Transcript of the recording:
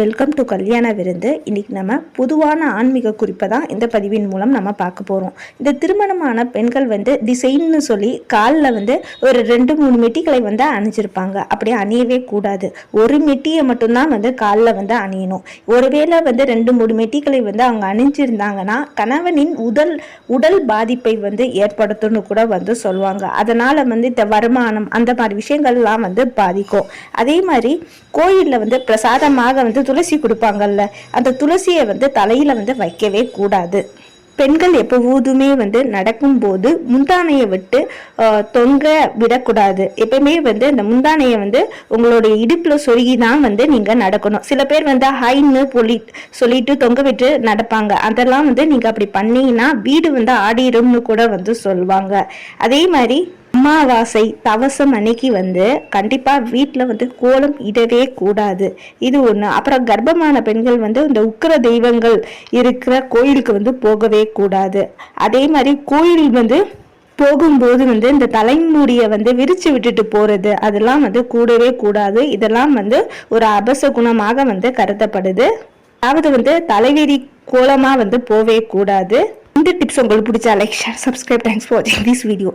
Welcome to கல்யாண விருந்து. இன்னைக்கு நம்ம பொதுவான ஆன்மீக குறிப்பை தான் இந்த பதிவின் மூலம் நம்ம பார்க்க போகிறோம் இந்த திருமணமான பெண்கள் வந்து டிசைன்னு சொல்லி காலில் வந்து ஒரு ரெண்டு மூணு மெட்டிகளை வந்து அணிஞ்சிருப்பாங்க. அப்படி அணியவே கூடாது. ஒரு மெட்டியை மட்டும்தான் வந்து காலில் வந்து அணியணும். ஒருவேளை வந்து ரெண்டு மூணு மெட்டிகளை வந்து அவங்க அணிஞ்சிருந்தாங்கன்னா கணவனின் உடல் உடல் பாதிப்பை வந்து ஏற்படுத்தும்னு கூட வந்து சொல்லுவாங்க. அதனால் வந்து இந்த வருமானம் அந்த மாதிரி விஷயங்கள்லாம் வந்து பாதிக்கும். அதே மாதிரி கோயிலில் வந்து பிரசாதமாக வந்து துளசி கொடுப்பாங்கல்ல அந்த துளசியை வந்து தலையில் வந்து வைக்கவே கூடாது. பெண்கள் எப்போதுமே வந்து நடக்கும்போது முந்தானையை விட்டு தொங்க விடக்கூடாது. எப்பயுமே வந்து இந்த முந்தானையை வந்து உங்களுடைய இடுப்பில் சொருகி தான் வந்து நீங்கள் நடக்கணும். சில பேர் வந்து ஹைன்னு சொல்லி சொல்லிட்டு தொங்க விட்டு நடப்பாங்க. அதெல்லாம் வந்து நீங்கள் அப்படி பண்ணீங்கன்னா வீடு வந்து ஆடிரும்னு கூட வந்து சொல்லுவாங்க. அதே மாதிரி அமாவாசை தவசம் அன்னைக்கு வந்து கண்டிப்பாக வீட்டில் வந்து கோலம் இடவே கூடாது. இது ஒன்று அப்புறம் கர்ப்பமான பெண்கள் வந்து இந்த உக்கிர தெய்வங்கள் இருக்கிற கோயிலுக்கு வந்து போகவே கூடாது. அதே மாதிரி கோயில் வந்து போகும்போது வந்து இந்த தலைமுடியை வந்து விரிச்சு விட்டுட்டு போகிறது அதெல்லாம் வந்து கூடவே கூடாது. இதெல்லாம் வந்து ஒரு அபச குணமாக வந்து கருதப்படுது. அதாவது வந்து தலைவிரி கோலமாக வந்து போவே கூடாது. இந்த டிப்ஸ் உங்களுக்கு பிடிச்சா like share subscribe thanks for வாட்சிங் திஸ் வீடியோ